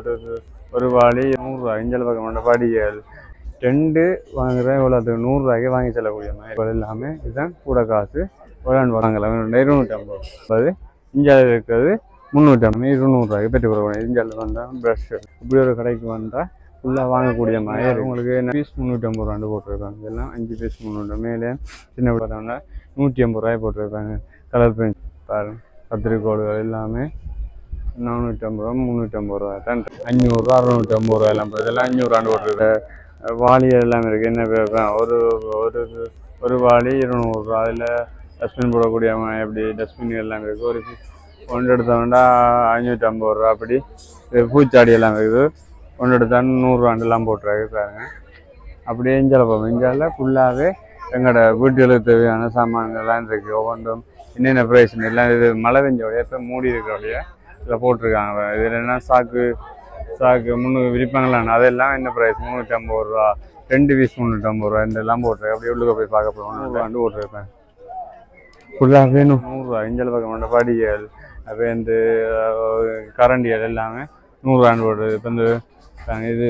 ஒரு ஒரு வாளி நூறுரூவா இஞ்சல் பக்கம் படிகள். ரெண்டு வாங்குறேன் இவ்வளோத்துக்கு நூறுரூவாய்க்கு வாங்கி செல்லக்கூடிய மாதிரி. இவ்வளோ எல்லாமே இதுதான் கூட காசு. விளையாண்டு வாங்கலாம். இருநூற்றி ஐம்பது இஞ்சால் இருக்கிறது முந்நூற்றம்பது இருநூறுவாய்க்கு பெற்று கொடுக்கணும். இஞ்சால் வந்தால் ப்ரஷ் இப்படி ஒரு கடைக்கு வந்தால் ஃபுல்லாக வாங்கக்கூடிய மாதிரி உங்களுக்கு என்ன பீஸ் முந்நூற்றம்பது ரூபாண்டு போட்டிருக்காங்க. இதெல்லாம் அஞ்சு பீஸ் முந்நூறு மேலே சின்ன பார்த்தோம்னா நூற்றி ஐம்பது ரூபாய் போட்டிருக்காங்க. கலர் பெயிண்ட் பாருங்கள் கத்திரிக்கோடுகள் எல்லாமே நானூற்றம்பது ரூபா முந்நூற்றம்பது ரூபா தான் அஞ்சூறுரூவா அறுநூற்றம்பது ரூபா எல்லாம் இதெல்லாம் அஞ்சூறாண்டு போட்டிருக்கு வாளி எல்லாம் இருக்குது என்ன பேர் ஒரு ஒரு ஒரு வாளி இருநூறுவா அதில் டஸ்ட்பின் போடக்கூடிய எப்படி டஸ்ட்பின் எல்லாம் இருக்குது ஒரு ஒன்று எடுத்தோம்னா அஞ்சூற்றம்பது ரூபா. அப்படி பூச்சாடி எல்லாம் இருக்குது. ஒன்று எடுத்தா நூறுரூவாண்டுலாம் போட்டுருக்கு பாருங்க. அப்படியே இஞ்சால போவோம் இஞ்சால ஃபுல்லாகவே எங்களோட வீட்டுகளுக்கு தேவையான சாமான்கள்லாம் இருக்குது ஒவ்வொன்றும் என்னென்ன ப்ரைஸ் எல்லாம் இது மழை பெஞ்சோடைய இப்போ மூடி இருக்கிறோடைய இதில் போட்டிருக்காங்க இதில் என்ன சாக்கு சாக்கு முந்நூறு விரிப்பாங்களான்னு அதெல்லாம் என்ன ப்ரைஸ் முந்நூற்றி ஐம்பது ரூபா. ரெண்டு பீஸ் முந்நூற்றம்பது ரூபா. இந்த எல்லாம் போட்டிருக்கு. அப்படியே உள்ளுக்க போய் பார்க்க போகிறோம் நூறுரூவாண்டு போட்டிருப்பேன். ஃபுல்லாகவே நூறுரூவா இஞ்சல் பக்கம் கொண்ட படிகள் அப்போ இந்த அஹ், கரண்டிகள் எல்லாமே நூறுரூவாண்டு போடுறது இப்போ இந்த இது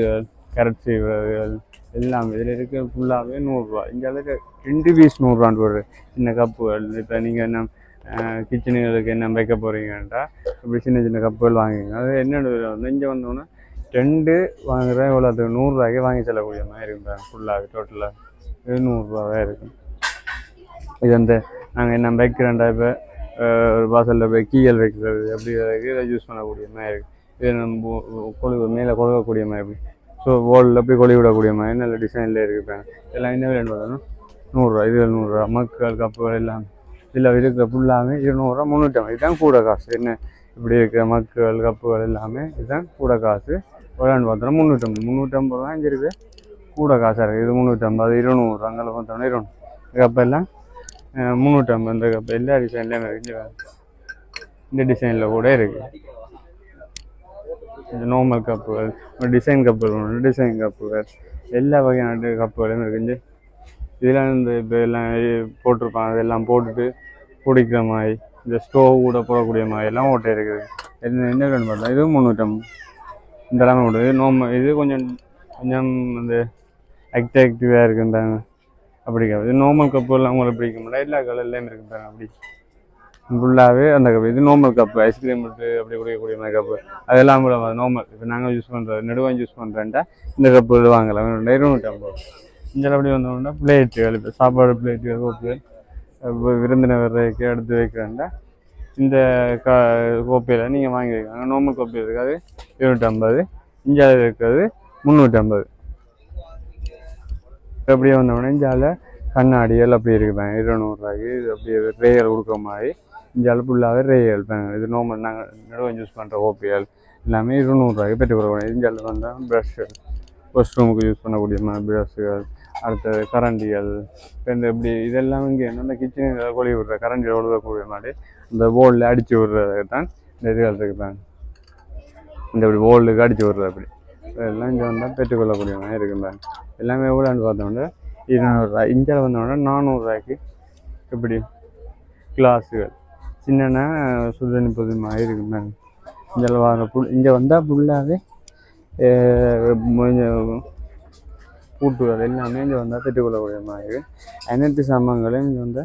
கரட் சீவர்கள் எல்லாமே இதில் இருக்க ஃபுல்லாகவே நூறுரூவா இங்கே இருக்க ரெண்டு பீஸ் நூறுரூவாண்டு போடுறது சின்ன கப்புகள் இப்போ நீங்கள் என்ன கிச்சனுகளுக்கு என்ன வைக்க போகிறீங்கன்ட்டா இப்படி சின்ன சின்ன கப்புகள் வாங்குவீங்க. அது என்னோட இங்கே வந்தோன்னே ரெண்டு வாங்குறேன் அது நூறுரூவாய்க்கு வாங்கி செல்லக்கூடிய மாதிரி இருக்கும் ஃபுல்லாக டோட்டலாக இது நூறுரூவாவே இருக்கும் இது அந்த நாங்கள் என்ன வைக்கிறேன்டா இப்போ வாசலில் போய் கீயல் வைக்கிறது அப்படி இதை யூஸ் பண்ணக்கூடிய மாதிரி இருக்குது இது நம்ம கொழு மேலே கொழுகக்கூடிய மாதிரி அப்படி ஸோ வாலில் போய் கொழி விடக்கூடிய மாதிரி. நல்ல டிசைனில் இருக்குது எல்லாம் என்ன விலைன்னு பார்த்தோன்னா நூறுரூவா இது நூறுரூவா மக்கள் கப்புகள் எல்லாம். இதில் இருக்கிற ஃபுல்லாமே இருநூறுவா முந்நூற்றம்பது இதுதான் கூட காசு. என்ன இப்படி இருக்கிற மக்கள் கப்புகள் எல்லாமே இதுதான் கூட காசு. விளையாண்டு பார்த்தோம்னா முந்நூற்றம்பது முந்நூற்றம்பது ரூபா இங்கே இருக்குது கூட காசாக இருக்குது இது முந்நூற்றம்பது இருநூறு. அங்கே பார்த்தோன்னா இருநூறு. கப்பெல்லாம் முந்நூற்றம்பது இந்த கப்பு எல்லா டிசைன்லேயுமே இருக்குது இந்த டிசைனில் கூட இருக்குது இந்த நார்மல் கப்புகள் டிசைன் கப்புகள் டிசைன் கப்புகள் எல்லா வகையான கப்புகளும் இருக்குது இதெல்லாம் இந்த இப்போ எல்லாம் போட்டிருப்பாங்க அதெல்லாம் போட்டுட்டு குடிக்கிற மாதிரி இந்த ஸ்டோவ் கூட போடக்கூடிய மாதிரி எல்லாம் ஓட்டை இருக்குது. என்ன என்ன வேணும் பார்த்தா இதுவும் முந்நூற்றம்பது. இந்த எல்லாமே ஓடுது. நோம் இது கொஞ்சம் கொஞ்சம் அந்த ஆக்டிவாக இருக்குன்றாங்க. அப்படி இது நார்மல் கப்பு எல்லாம் உங்களுக்கு பிடிக்க முடியல எல்லா கலர்லேயும் இருக்குன்றாங்க அப்படி. ஃபுல்லாகவே அந்த கப்பு இது நார்மல் கப்பு ஐஸ்கிரீம் விட்டு அப்படி குடிக்கக்கூடிய மாதிரி கப்பு அதெல்லாம் கூட நார்மல் இப்போ நாங்கள் யூஸ் பண்ணுறது நெடுவாங்க யூஸ் பண்ணுறேன்ட்டா இந்த கப்பு வாங்கலாம். இருநூற்றம்பது. இங்கே அப்படி வந்தோம்னா பிளேட்டுகள் இப்போ சாப்பாடு பிளேட்டுகள் கோப்பு விருந்தினர் வர்றதுக்கு எடுத்து வைக்கிறேன்டா இந்த க கோப்பையில் நீங்கள் வாங்கி வைக்கிறாங்க நார்மல் கோப்பை இருக்காது இருநூற்றம்பது இஞ்சால இருக்கிறது முந்நூற்றம்பது அப்படியே வந்தோடனே இஞ்சாவில் கண்ணாடிகள் அப்படி இருக்குதாங்க இருநூறுவாய்க்கு இது அப்படியே ரேயல் கொடுக்குற மாதிரி இஞ்சாவில் ஃபுல்லாகவே ரேயல் இது நார்மல் நாங்கள் நடுவன் யூஸ் பண்ணுற கோப்பைகள் எல்லாமே இருநூறுவாய்க்கு பெற்று கொடுக்கணும் இஞ்சாவில் வந்தால் ப்ரஷ்ஷு வாஷ் ரூமுக்கு யூஸ் பண்ணக்கூடிய மாதிரி ப்ரஷ்ஷுகள் அடுத்தது கரண்டிகள் இப்போ இந்த இப்படி இதெல்லாம் இங்கே என்னென்ன கிச்சனில் கொழி விடுற கரண்டியில் ஒழுகக்கூடிய மாதிரி இந்த போலில் அடித்து விடுறதுக்கு தான் இந்த இதுகள் இந்த இப்படி போல்டுக்கு அடித்து விடுறது அப்படி. இதெல்லாம் இங்கே வந்தால் பெற்றுக்கொள்ளக்கூடிய மாதிரி இருக்குங்க எல்லாமே எவ்வளோன்னு பார்த்தோம்னா இருநூறுரூவா இங்கே வந்தோடனே நானூறுரூவாய்க்கு இப்படி கிளாஸுகள் சின்னன்னா சுடுதண்ணி பொது மாதிரி இங்கே வாங்க புல் இங்கே வந்தால் ஃபுல்லாகவே பூட்டுகள் எல்லாமே இங்கே வந்தால் பெற்றுக்கொள்ளக்கூடிய மாதிரி. அனைத்து சாமான்களையும் இங்கே வந்து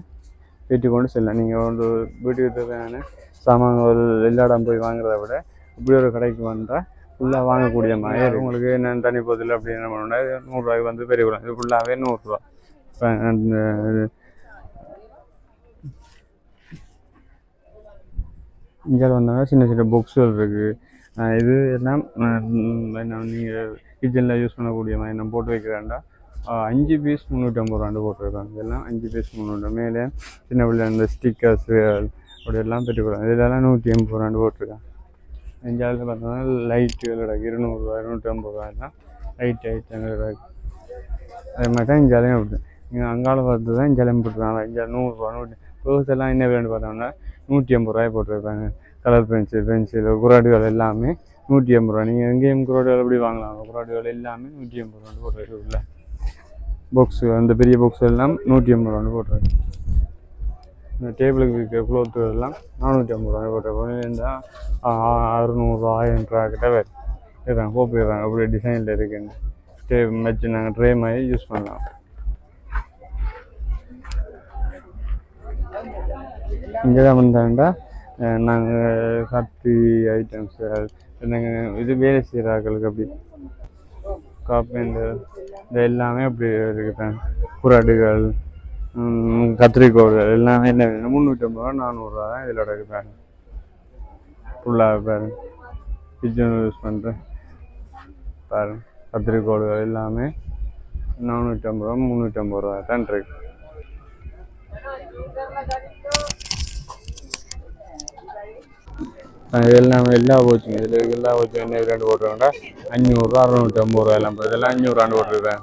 பெற்றுக்கொண்டு செல்லலாம். நீங்கள் வந்து வீட்டுக்கு தேவையான சாமான்கள் எல்லா இடம் போய் வாங்குறத விட இப்படி ஒரு கடைக்கு வந்தால் ஃபுல்லாக வாங்கக்கூடிய மாதிரி உங்களுக்கு என்ன தனி பொருள் அப்படி என்ன பண்ணணும்னா நூறுரூவாய்க்கு வந்து பெரிய குளம் இது ஃபுல்லாகவே நூறுரூவா இப்போ இங்கே வந்தாங்க சின்ன சின்ன புக்ஸ்கள் இருக்குது இது எல்லாம் என்ன நீங்கள் கிச்சனில் யூஸ் பண்ணக்கூடிய மாதிரி நான் போட்டு வைக்கிறேன்டா அஞ்சு பீஸ் முந்நூற்றம்பது ரூபாண்டு போட்டிருக்காங்க. இதெல்லாம் அஞ்சு பீஸ் முந்நூறு மேலே சின்ன பிள்ளை இந்த ஸ்டிக்கர்ஸு அப்படி எல்லாம் பெற்றுக்கிறாங்க இதெல்லாம் நூற்றி எண்பது ரூபாண்டு போட்டிருக்காங்க அஞ்சாவது பார்த்தோம்னா லைட்டு கிடக்கு. இருநூறுவா இருநூற்றம்பது ரூபாய்லாம் லைட் ஐட்டங்கள் கிடக்கு. அதே மாதிரி தான் இஞ்சாலையும் அப்படி நீங்கள் அங்கால பார்த்து தான் இஞ்சாலையும் போட்டுருக்காங்க. இஞ்சா நூறுரூவா நூற்றி பேர்ஸ் எல்லாம் என்ன வேணும் பார்த்தோம்னா நூற்றி ஐம்பது ரூபாய் போட்டிருக்காங்க. கலர் பென்சில் பென்சில் குராடுகள் எல்லாமே நூற்றி ஐம்பது ரூபா. நீங்கள் எங்கேயும் குராடுகள் எப்படி வாங்கலாம்? குராடுகள் எல்லாமே நூற்றி ஐம்பது ரூபான்னு போட்டிருக்கு உள்ள. பாக்ஸு அந்த பெரிய பாக்ஸ் எல்லாம் நூற்றி ஐம்பது ரூபான்னு போட்டுருக்கு. இந்த டேபிளுக்கு இருக்கிற குளோத்து எல்லாம் நானூற்றி ஐம்பது ரூபாய் போட்டிருக்கோம் இருந்தால் அறுநூறு ஆயிரம் ரூபா கிட்ட வரும். இதுதான் கோப்பிடுறாங்க அப்படி டிசைனில் இருக்குன்னு. டே வச்சு நாங்கள் ட்ரே மாதிரி யூஸ் பண்ணலாம். இங்கே தான் வந்தாண்டா நாங்கள் கத்தி ஐட்டம்ஸ் நாங்கள் இது வேலை செய்கிறார்களுக்கு அப்படி. காப்பீண்டு இது எல்லாமே அப்படி இருக்கிறேன் குரடுகள் கத்திரிக்கோள்கள் எல்லாமே என்ன முந்நூற்றம்பது ரூபா நானூறுரூவா தான் இதில் எடுக்கிறேன் ஃபுல்லாக பாரு. கிச்சன் யூஸ் பண்ணுறேன் பாரு கத்திரிக்கோள்கள் எல்லாமே நானூற்றம்பது ரூபா முந்நூற்றம்பது ரூபா தான் இருக்கு. இது எல்லா போச்சுங்க இதில் எல்லா போச்சு என்ன ரேட்டு போட்டுருக்காங்கன்னா அஞ்சூறுரூவா அறுநூற்றம்பது ரூபா எல்லாம் போகுது. இதெல்லாம் அஞ்சூறு ஆண்டு போட்டுருக்கேன்